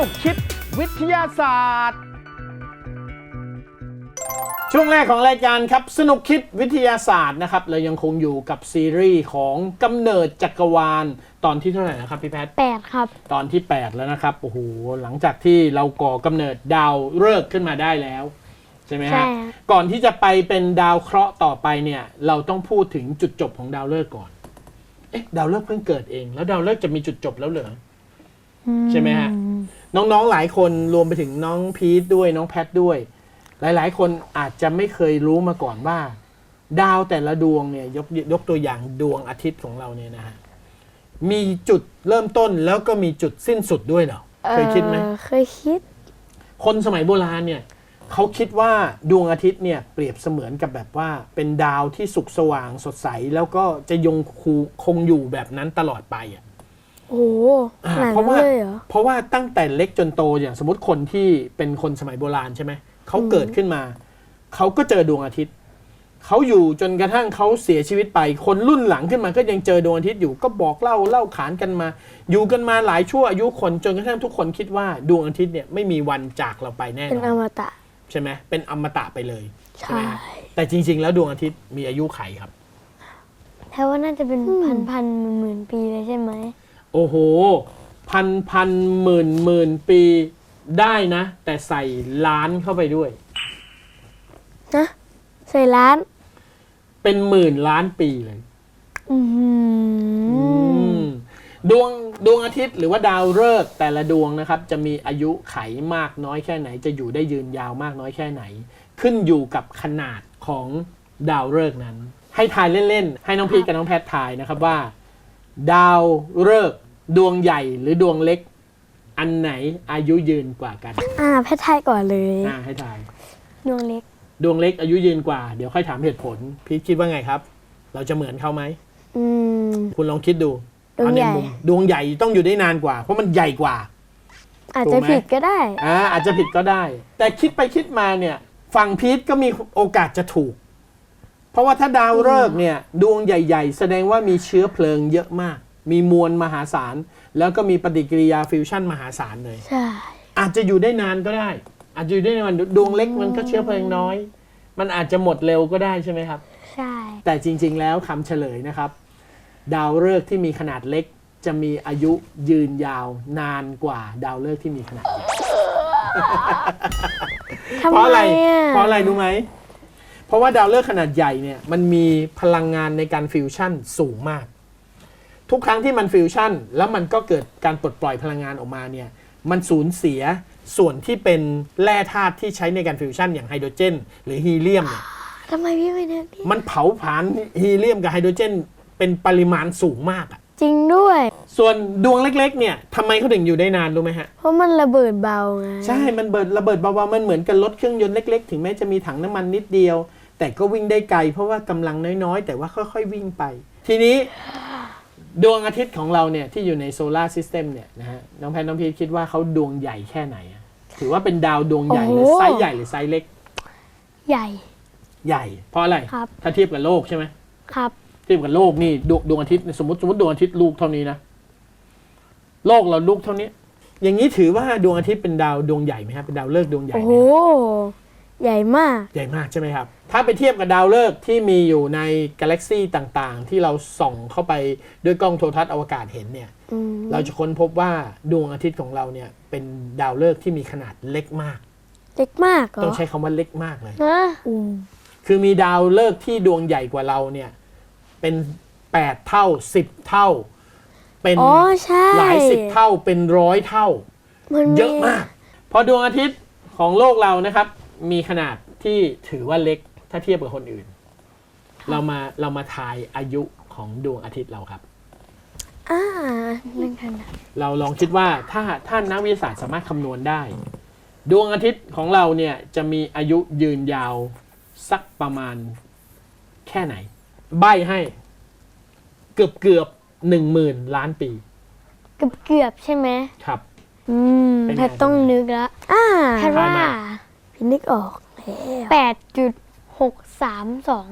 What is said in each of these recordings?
นุกคิดวิทยาศาสตร์ ช่วงแรกของรายการครับสนุกคิดวิทยาศาสตร์นะครับเรายังคงอยู่กับซีรีส์ของกำเนิดจักรวาล ตอนที่เท่าไหร่นะครับพี่แพทย์แปดครับ ตอนที่ 8 แล้วนะครับโอ้โหหลังจากที่เราก่อกำเนิดดาวฤกษ์ขึ้นมาได้แล้ว ใช่ไหมใช่ฮะครับก่อนที่จะไปเป็นดาวเคราะห์ต่อไปเนี่ยเราต้องพูดถึงจุดจบของดาวฤกษ์ก่อนเอ๊ะดาวฤกษ์เพิ่งเกิดเอง แล้วดาวฤกษ์จะมีจุดจบแล้วเหรอ ใช่ไหมฮะ น้องๆหลายคนรวมไปถึงน้องพีทด้วยน้องแพทด้วย หลายๆ คนอาจจะไม่เคยรู้มาก่อนว่า ดาวแต่ละดวงเนี่ยยกยกตัวอย่างดวงอาทิตย์ของเราเนี่ยนะฮะมีจุดเริ่มต้นแล้วก็มีจุดสิ้นสุดด้วยเหรอเคยคิดไหมเอ่อเคยคิด คนสมัยโบราณเนี่ยเขาคิดว่าดวงอาทิตย์เนี่ยเปรียบเสมือนกับแบบว่า เป็นดาวที่สุกสว่างสดใส แล้วก็จะยงคูคงอยู่แบบนั้นตลอดไปอะ โอ้โหอ่าขนาดเพราะนั้นว่าเลยเหรอ เพราะว่าตั้งแต่เล็กจนโตอย่างสมมติคนที่เป็นคนสมัยโบราณใช่ไหมเขาเกิดขึ้นมา เขาก็เจอดวงอาทิตย์ เขาอยู่จนกระทั่งเขาเสียชีวิตไป คนรุ่นหลังขึ้นมาก็ยังเจอดวงอาทิตย์อยู่ก็บอกเล่าเล่าขานกันมา อยู่กันมาหลายชั่วอายุคนจนกระทั่งทุกคนคิดว่าดวงอาทิตย์เนี่ยไม่มีวันจากเราไปแน่เป็นนออนมตะ ใช่ไหมเป็นอมตะไปเลยใช่ใช่ไหมฮะแต่จริง ๆ แล้วดวงอาทิตย์มีอายุไขครับแค่ว่าน่าจะเป็นพันพันหมื่นหมื่นปีเลยใช่ไหม โอ้โห พันพันหมื่นหมื่นปีได้นะ แต่ใส่ล้านเข้าไปด้วย นะใส่ร้าน เป็นหมื่นล้านปีเลย อือหือมดวงดวงอาทิตย์หรือว่าดาวฤกษ์แต่ละดวงนะครับ จะมีอายุไขมากน้อยแค่ไหน จะอยู่ได้ยืนยาวมากน้อยแค่ไหน ขึ้นอยู่กับขนาดของดาวฤกษ์นั้น ให้ทายเล่นๆ ให้น้องพีทกับน้องแพททายนะครับว่า ดาวฤกษ์ดวงใหญ่หรือดวงเล็ก อันไหนอายุยืนกว่ากันอ่าแพทย์ไทยก่อนเลยอ่าให้ทายดวงเล็ก ดวงเล็กอายุยืนกว่า เดี๋ยวค่อยถามเหตุผล พีทคิดว่าไงครับ เราจะเหมือนเขาไหม อืม คุณลองคิดดูดวงเอาในใหญ่มุมดวงใหญ่ต้องอยู่ได้นานกว่า เพราะมันใหญ่กว่า อาจถูจะกไหมผิดก็ได้ อ่าอาจจะผิดก็ได้ แต่คิดไปคิดมาเนี่ย ฝั่งพีทก็มีโอกาสจะถูกเพ ราะว่าถ้าดาวฤกษ์เนี่ยดวงใหญ่ ๆ แสดงว่ามีเชื้อเพลิงเยอะมาก มีมวลมหาศาล แล้วก็มีปฏิกิริยาฟิวชั่นมหาศาลเลย ใช่ อาจจะอยู่ได้นานก็ได้ อาจจะอยู่ได้นานดวงเล็กมันก็เชื้อเพลิงน้อย มันอาจจะหมดเร็วก็ได้ใช่ไหมครับ ใช่ แต่จริง ๆ แล้วคำเฉลยนะครับ ดาวฤกษ์ที่มีขนาดเล็กจะมีอายุยืนยาวนานกว่าดาวฤกษ์ที่มีขนาดใหญ่ทำเพราะอะไรไมอะเพราะอะไรรู้ไหม เพราะว่าดาวฤกษ์ขนาดใหญ่เนี่ยมันมีพลังงานในการฟิวชั่นสูงมาก ทุกครั้งที่มันฟิวชั่น แล้วมันก็เกิดการปลดปล่อยพลังงานออกมาเนี่ยมันสูญเสียส่วนที่เป็นแร่ธาตุที่ใช้ในการฟิวชั่นอย่างไฮโดรเจน หรือฮีเลียมเนี่ยทำไมพี่ไม่นึกดิมันเผาผลาญฮีเลียมกับไฮโดรเจน เป็นปริมาณสูงมากอะจริงด้วย ส่วนดวงเล็กๆ เนี่ยทำไมเขาถึงอยู่ได้นานรู้ไหมฮะ เพราะมันระเบิดเบาไง ใช่ มันเบิดระเบิดเบาๆ มันเหมือนกับรถเครื่องยนต์เล็กๆ ถึงแม้จะมีถังน้ำมันนิดเดียว แต่ก็วิ่งได้ไกล เพราะว่ากำลังน้อยๆ แต่ว่าค่อยๆ วิ่งไป ทีนี้ดวงอาทิตย์ของเราเนี่ยที่อยู่ในโซลาร์ซิสเต็มเนี่ยนะฮะน้องแพนน้องพีทคิดว่าเขาดวงใหญ่แค่ไหนอะถือว่าเป็นดาวดวงใหญ่หรือไซส์ใหญ่หรือไซส์เล็ก ใหญ่ใหญ่ เพราะอะไรครับถ้าเทียบกับโลกใช่ไหมครับเทียบกับโลกนี่ดวงดวงอาทิตย์สมมติสมมติดวงอาทิตย์ลูกเท่านี้นะโลกเราลูกเท่านี้ อย่างนี้ถือว่าดวงอาทิตย์เป็นดาวดวงใหญ่ไหมครับเป็นดาวฤกษ์ดวงใหญ่โอ้ไหโหมใหญ่มาก ใหญ่มากใช่ไหมครับ ถ้าไปเทียบกับดาวฤกษ์ที่มีอยู่ในกาแล็กซีต่างๆ ที่เราส่องเข้าไปด้วยกล้องโทรทัศน์อวกาศเห็นเนี่ยอืมเราจะค้นพบว่าดวงอาทิตย์ของเราเนี่ยเป็นดาวฤกษ์ที่มีขนาดเล็กมาก เล็กมากเหรอต้องใช้คำว่าเล็กมากเลยนะอืมคือมีดาวฤกษ์ที่ดวงใหญ่กว่าเราเนี่ยเป็น 8 เท่า 10 เท่า เป็นอ๋อใช่หลายสิบเท่าเป็นร้อยเท่า มันเยอะมากพอดวงอาทิตย์ของโลกเรานะครับ มีขนาดที่ถือว่าเล็ก ถ้าเทียบกับคนอื่น เรามาเรามาทายอายุของดวงอาทิตย์เราครับ อ่านั่นขนาดเราลองคิดว่าถ้าถ้านักวิทยาศาสตร์สามารถคำนวณได้ ดวงอาทิตย์ของเราเนี่ยจะมีอายุยืนยาวสักประมาณแค่ไหน ใบให้เกือบเกือบหนึ่งหมื่นล้านปีเกือบเกือบๆใช่ไหมครับ อืมเป็นไง แพทต้องนึกละอ่าแพทว่าทายมาพี่นึกออกแล้วแปดจุด หกสามสอง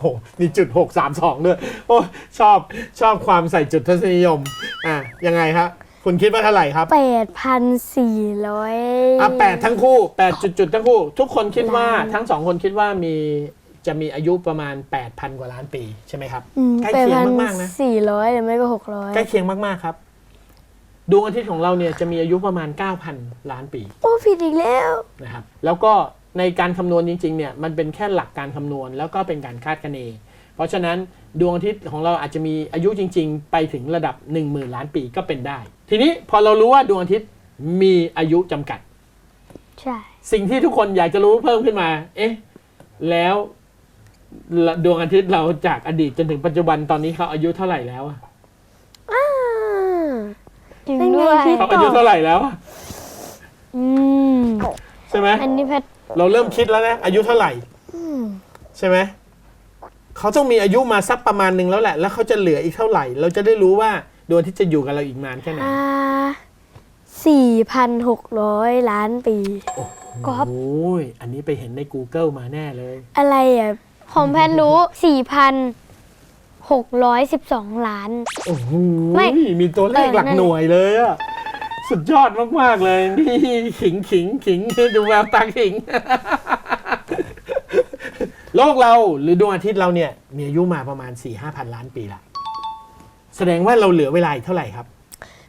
โหมีจุดหกสามสองด้วยโอ้ชอบชอบความใส่จุดทศนิยม อะ ยังไงครับ คุณคิดว่าเท่าไหร่ครับแปดพันสี่ร้อยอะแปดทั้งคู่แปดจุดจุดทั้งคู่ ทุกคนคิดว่าล้านทั้งสองคนคิดว่ามีจะมีอายุประมาณ 8,000 กว่าล้านปีใช่ไหมครับใกล้แปดเคียงพันมากๆนะสี่ร้อยหรือไม่ก็หกร้อยใกล้เคียงมากๆครับดวงอาทิตย์ของเราเนี่ยจะมีอายุประมาณ 9,000 ล้านปี โอ้ผิดอีกแล้วนะครับ แล้วก็ ในการคำนวณจริงๆเนี่ยมันเป็นแค่หลักการคำนวณแล้วก็เป็นการคาดคะเน เพราะฉะนั้นดวงอาทิตย์ของเราอาจจะมีอายุจริง ๆ ไปถึงระดับ 10,000 ล้านปีก็เป็นได้ ทีนี้พอเรารู้ว่าดวงอาทิตย์มีอายุจำกัด ใช่ สิ่งที่ทุกคนอยากจะรู้เพิ่มขึ้นมา เอ๊ะ แล้วดวงอาทิตย์เราจากอดีตจนถึงปัจจุบันตอนนี้เขาอายุเท่าไหร่แล้วอะอ่าจริงเป็นไงด้วยพี่เขาอายุเท่าไหร่แล้วอะอืม ใช่ไหม อันนี้แพท เราเริ่มคิดแล้วนะ อายุเท่าไหร่อืมใช่ไหมเขาต้องมีอายุมาสักประมาณหนึ่งแล้วแหละ แล้วเขาจะเหลืออีกเท่าไหร่ เราจะได้รู้ว่าดวงอาทิตย์จะอยู่กับเราอีกนานแค่ไหนอ่าสี่พันหกร้อยล้านปี ก๊อฟ โอ้ยอันนี้ไปเห็นใน Google มาแน่เลย อะไรอะของแพทรู้สี่พันหกร้อยสิบสองล้าน โอ้โหไม่ มีตัวเลขเออหลักนั่นหน่วยเลยอะ สุดยอดมาก ๆ เลยนี่ขิงขิงขิงดูแววตาขิง โลกเราหรือดวงอาทิตย์เราเนี่ย มีอายุมาประมาณ4 5 0 0 0ล้านปีละ แสดงว่าเราเหลือเวลาอีกเท่าไหร่ครับ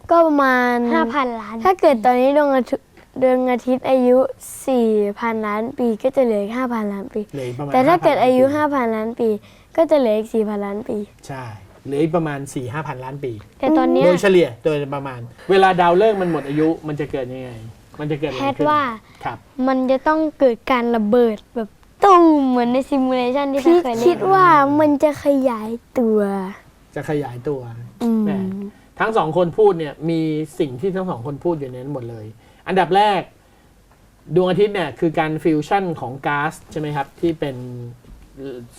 ก็ประมาณ ห้าพันล้าน ถ้าเกิดตอนนี้ดวงอาทิตย์ดวงอาทิตย์อายุสี่พันล้านปีก็จะเหลือห้าพันล้านปี เหลืออีกประมาณแต่ถ้าเกิด5,000อายุล้นปีห้าพันล้านปี ก็จะเหลืออีกสี่พันล้านปี ใช่ เหลืออีกประมาณ4 5 0 0 0ล้านปี แต่ตอนเนี้ยโดยเฉลี่ยโดยประมาณ เวลาดาวฤกษ์มันหมดอายุมันจะเกิดยังไง มันจะเกิดอะไรแพทขึ้นว่าครับ มันจะต้องเกิดการระเบิดแบบตุ้มเหมือนในซิมูเลชันที่แพพี่ทเคยเล่นคิดว่ามันจะขยายตัว จะขยายตัว อืม แหมทั้งสองคนพูดเนี่ยมีสิ่งที่ทั้งสองคนพูดอยู่ในนั้นหมดเลย อันดับแรก ดวงอาทิตย์เนี่ยคือการฟิวชั่นของก๊าซใช่ไหมครับ ที่เป็น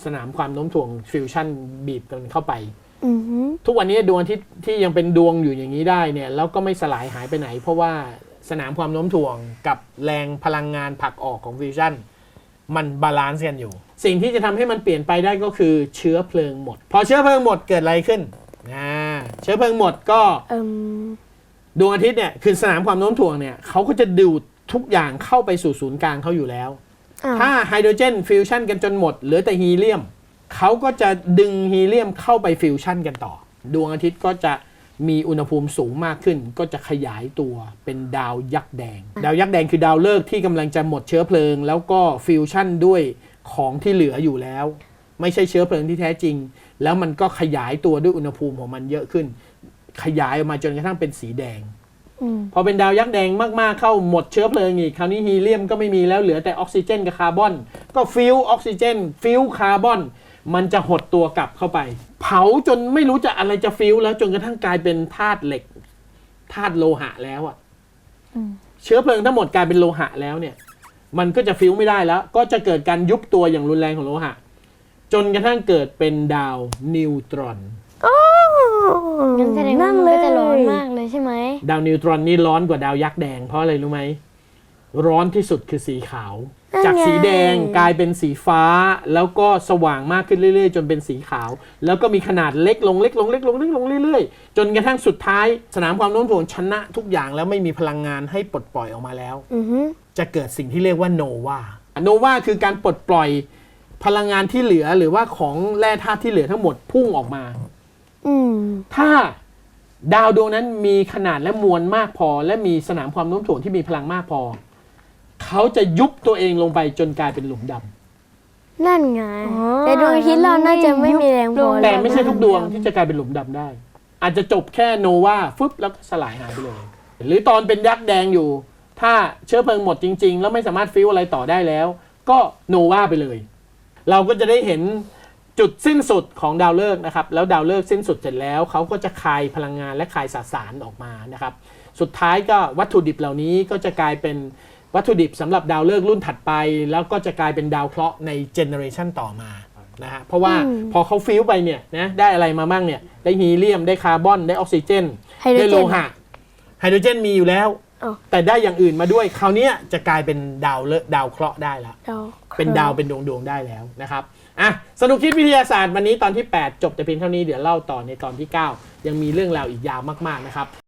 สนามความโน้มถ่วงฟิวชั่นบีบกันเข้าไปอือหือ ทุกวันนี้ดวงอาทิตย์ที่ยังเป็นดวงอยู่อย่างนี้ได้เนี่ยแล้วก็ไม่สลายหายไปไหน เพราะว่าสนามความโน้มถ่วงกับแรงพลังงานผลักออกของฟิวชั่นมันบาลานซ์กันอยู่ สิ่งที่จะทำให้มันเปลี่ยนไปได้ก็คือเชื้อเพลิงหมด พอเชื้อเพลิงหมดเกิดอะไรขึ้นอ่าเชื้อเพลิงหมดก็เอิมดวงอาทิตย์เนี่ยคือสนามความโน้มถ่วงเนี่ยเขาก็จะดูดทุกอย่างเข้าไปสู่ศูนย์กลางเขาอยู่แล้วอ้าวถ้าไฮโดรเจนฟิวชั่นกันจนหมดเหลือแต่ฮีเลียม เขาก็จะดึงฮีเลียมเข้าไปฟิวชั่นกันต่อ ดวงอาทิตย์ก็จะมีอุณหภูมิสูงมากขึ้น ก็จะขยายตัวเป็นดาวยักษ์แดง ดาวยักษ์แดงคือดาวฤกษ์ที่กำลังจะหมดเชื้อเพลิง แล้วก็ฟิวชั่นด้วยของที่เหลืออยู่แล้ว ไม่ใช่เชื้อเพลิงที่แท้จริง แล้วมันก็ขยายตัวด้วยอุณหภูมิของมันเยอะขึ้น ขยายออกมาจนกระทั่งเป็นสีแดงอืมพอเป็นดาวยักษ์แดงมากๆเข้าหมดเชื้อเพลิงอีก คราวนี้ฮีเลียมก็ไม่มีแล้วเหลือแต่ออกซิเจนกับคาร์บอน ก็ฟิวออกซิเจน ฟิวคาร์บอน มันจะหดตัวกลับเข้าไป เผาจนไม่รู้จะอะไรจะฟิวแล้วจนกระทั่งกลายเป็นธาตุเหล็กธาตุโลหะแล้วอะเชื้อเพลิงทั้งหมดกลายเป็นโลหะแล้วเนี่ย มันก็จะฟิวไม่ได้แล้ว ก็จะเกิดการยุบตัวอย่างรุนแรงของโลหะ จนกระทั่งเกิดเป็นดาวนิวตรอนโอ้งั้นแสดงว่ามันก็จะร้อนมากเลยใช่ไหม ดาวนิวตรอนนี่ร้อนกว่าดาวยักษ์แดงเพราะอะไรรู้ไหม ร้อนที่สุดคือสีขาว จากสีแดงกลายเป็นสีฟ้า แล้วก็สว่างมากขึ้นเรื่อยๆ จนเป็นสีขาว แล้วก็มีขนาดเล็กลงเล็กลงเล็กลงเล็กลงเรื่อยๆ จนกระทั่งสุดท้าย สนามความโน้มถ่วงชนะทุกอย่างแล้วไม่มีพลังงานให้ปลดปล่อยออกมาแล้วอือหือจะเกิดสิ่งที่เรียกว่าโนวาโนวาคือการปลดปล่อยพลังงานที่เหลือหรือว่าของแร่ธาตุที่เหลือทั้งหมดพุ่งออกมาอืมถ้าดาวดวงนั้นมีขนาดและมวลมากพอ และมีสนามความโน้มถ่วงที่มีพลังมากพอ เขาจะยุบตัวเองลงไปจนกลายเป็นหลุมดำนั่นไงอ๋อแต่ดวงอาทิตย์เราน่าจะไม่มีแรงพอแต่ไม่ใช่ทุกดวงที่จะกลายเป็นหลุมดำได้ อาจจะจบแค่โนวาฟึบแล้วก็สลายหายไปเลย หรือตอนเป็นยักษ์แดงอยู่ ถ้าเชื้อเพลิงหมดจริง ๆ แล้วไม่สามารถฟิวอะไรต่อได้แล้ว ก็โนวาไปเลย เราก็จะได้เห็นจุดสิ้นสุดของดาวฤกษ์นะครับ แล้วดาวฤกษ์สิ้นสุดเสร็จแล้วเขาก็จะคายพลังงานและคายสสารออกมานะครับ สุดท้ายก็วัตถุดิบเหล่านี้ก็จะกลายเป็น วัตถุดิบสำหรับดาวฤกษ์รุ่นถัดไป แล้วก็จะกลายเป็นดาวเคราะห์ในเจเนอเรชันต่อมานะฮะเพราะว่าพอเขาฟิวไปเนี่ยนะได้อะไรมาบ้างเนี่ยได้ฮีเลียมได้คาร์บอนได้ออกซิเจน ไฮโดรได้เจโลนหะไฮโดรเจนมีอยู่แล้วอ้าวแต่ได้อย่างอื่นมาด้วยคราวเนี้ยจะกลายเป็นดาวเลดาวเคราะห์ได้ละ ดาวเป็นดาวเป็นดวงดวงๆได้แล้วนะครับ อะ สนุกคิดวิทยาศาสตร์วันนี้ตอนที่ 8 จบแต่เพียงเท่านี้เดี๋ยวเล่าต่อในตอนที่ 9 ยังมีเรื่องราวอีกยาวมาก ๆ นะครับ